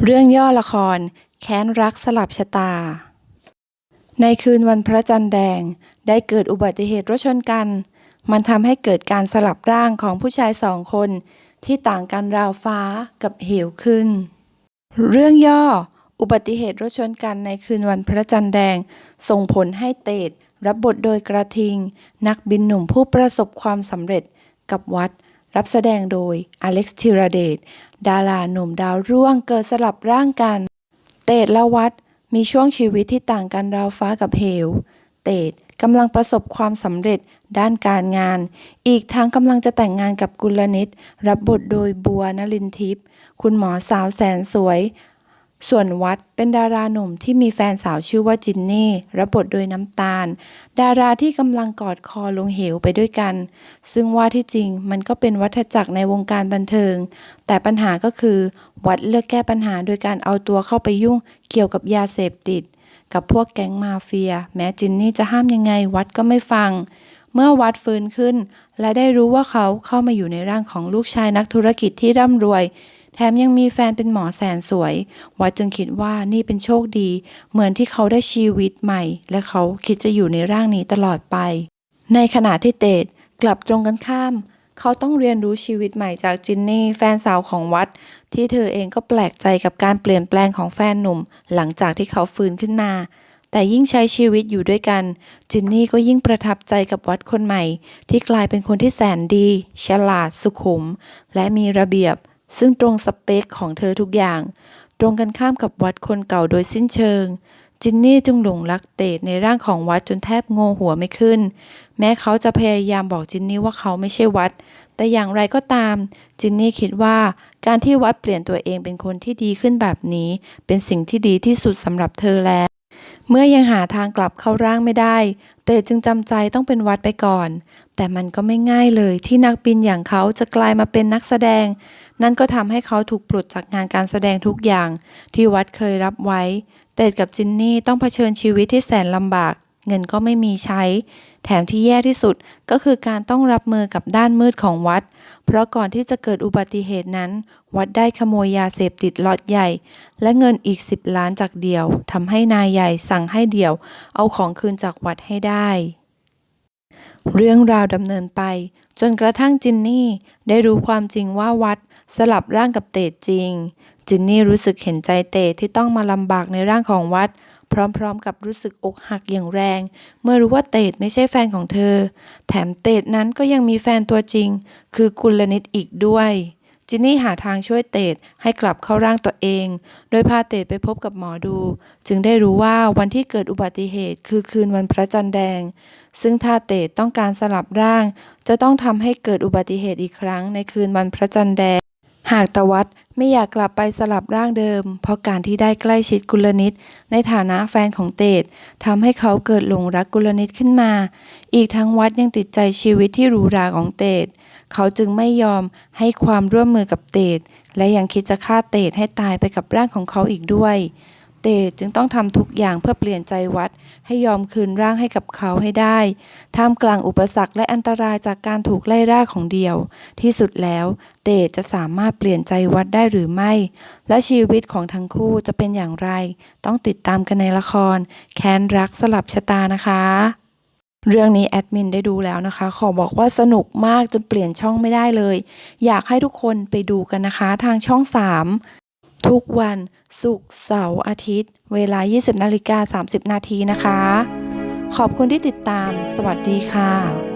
เรื่องย่อละคร แค้นรักสลับชะตา ในคืนวันพระจันทร์แดงได้เกิดอุบัติเหตุรถชนกัน มันทำให้เกิดการสลับร่างของผู้ชายสองคน ที่ต่างกันราวฟ้ากับเหวขึ้น เรื่องย่อ อุบัติเหตุรถชนกันในคืนวันพระจันทร์แดง ส่งผลให้เตดรับบทโดยกระทิง นักบินหนุ่มผู้ประสบความสำเร็จกับวัด รับแสดงโดยอเล็กซ์ธีรเดช ดาราหนุ่มดาวร่วงเกิดสลับร่างกัน เตดละวัดมีช่วงชีวิตที่ต่างกันราวฟ้ากับเหว เตดกำลังประสบความสำเร็จด้านการงาน อีกทั้งกำลังจะแต่งงานกับกุลนิต รับบทโดยบัวนลินทิพย์ คุณหมอสาวแสนสวย ส่วนวัดเป็นดาราหนุ่มที่มีแฟนสาวชื่อว่าจินนี่รับบทโดยน้ำตาล ดาราที่กำลังกอดคอลงเหวไปด้วยกัน ซึ่งว่าที่จริงมันก็เป็นวัฏจักรในวงการบันเทิง แต่ปัญหาก็คือ วัดเลือกแก้ปัญหาโดยการเอาตัวเข้าไปยุ่งเกี่ยวกับยาเสพติด กับพวกแก๊งมาเฟีย แม้จินนี่จะห้ามยังไงวัดก็ไม่ฟัง เมื่อวัดฟื้นขึ้น และได้รู้ว่าเขาเข้ามาอยู่ในร่างของลูกชายนักธุรกิจที่ร่ำรวย แถมยังมีแฟนเป็นหมอแสนสวย วัดจึงคิดว่านี่เป็นโชคดี เหมือนที่เขาได้ชีวิตใหม่ และเขาคิดจะอยู่ในร่างนี้ตลอดไป ในขณะที่เตดกลับตรงกันข้าม เขาต้องเรียนรู้ชีวิตใหม่จากจินนี่แฟนสาวของวัด ที่เธอเองก็แปลกใจกับการเปลี่ยนแปลงของแฟนหนุ่ม หลังจากที่เขาฟื้นขึ้นมาแต่ยิ่งใช้ชีวิตอยู่ด้วยกัน จินนี่ก็ยิ่งประทับใจกับวัดคนใหม่ ที่กลายเป็นคนที่แสนดี ฉลาดสุขุม และมีระเบียบ ซึ่งตรงสเปคของเธอทุกอย่าง ตรงกันข้ามกับวัดคนเก่าโดยสิ้นเชิง จินนี่จึงหลงรักเตดในร่างของวัดจนแทบโงหัวไม่ขึ้น แม้เขาจะพยายามบอกจินนี่ว่าเขาไม่ใช่วัด แต่อย่างไรก็ตาม จินนี่คิดว่าการที่วัดเปลี่ยนตัวเองเป็นคนที่ดีขึ้นแบบนี้ เป็นสิ่งที่ดีที่สุดสำหรับเธอแล้ว เมื่อยังหาทางกลับเข้าร่างไม่ได้ เตจึงจำใจต้องเป็นวัดไปก่อน แต่มันก็ไม่ง่ายเลยที่นักบินอย่างเขาจะกลายมาเป็นนักแสดง นั่นก็ทำให้เขาถูกปลดจากงานการแสดงทุกอย่าง ที่วัดเคยรับไว้ เตดกับจินนี่ต้องเผชิญชีวิตที่แสนลำบาก เงินก็ไม่มีใช้ แถมที่แย่ที่สุดก็คือการต้องรับมือกับด้านมืดของวัด เพราะก่อนที่จะเกิดอุบัติเหตุนั้น วัดได้ขโมยยาเสพติดล็อตใหญ่ และเงินอีก 10 ล้านจากเดี่ยวทำให้นายใหญ่สั่งให้เดี่ยว เอาของคืนจากวัดให้ได้ เรื่องราวดำเนินไป จนกระทั่งจินนี่ได้รู้ความจริงว่าวัดสลับร่างกับเตดจริงจินนี่รู้สึกเห็นใจเตที่ต้องมาลำบากในร่างของวัด พร้อมๆกับรู้สึกอกหักอย่างแรง เมื่อรู้ว่าเตดไม่ใช่แฟนของเธอ แถมเตดนั้นก็ยังมีแฟนตัวจริง คือกุลนิตอีกด้วยจินนี่หาทางช่วยเตดให้กลับเข้าร่างตัวเอง โดยพาเตดไปพบกับหมอดู จึงได้รู้ว่าวันที่เกิดอุบัติเหตุคือคืนวันพระจันทร์แดง ซึ่งถ้าเตดต้องการสลับร่าง จะต้องทำให้เกิดอุบัติเหตุอีกครั้งในคืนวันพระจันทร์แดง หากตะวัดไม่อยากกลับไปสลับร่างเดิม เพราะการที่ได้ใกล้ชิดกุลนิตในฐานะแฟนของเตดทำให้เขาเกิดหลงรักกุลนิตขึ้นมา อีกทั้งวัดยังติดใจชีวิตที่หรูหราของเตดเขาจึงไม่ยอมให้ความร่วมมือกับเตดและยังคิดจะฆ่าเตดให้ตายไปกับร่างของเขาอีกด้วย เตจึงต้องทำทุกอย่างเพื่อเปลี่ยนใจวัด ให้ยอมคืนร่างให้กับเขาให้ได้ ท่ามกลางอุปสรรคและอันตรายจากการถูกไล่ล่าของเดียว ที่สุดแล้วเตจะสามารถเปลี่ยนใจวัดได้หรือไม่ และชีวิตของทั้งคู่จะเป็นอย่างไร ต้องติดตามกันในละคร แค้นรักสลับชะตานะคะเรื่องนี้แอดมินได้ดูแล้วนะคะ ขอบอกว่าสนุกมากจนเปลี่ยนช่องไม่ได้เลย อยากให้ทุกคนไปดูกันนะคะ ทางช่อง 3 ทุกวันศุกร์เสาร์อาทิตย์ เวลา 20นาฬิกา30 นาทีนะคะ ขอบคุณที่ติดตาม สวัสดีค่ะ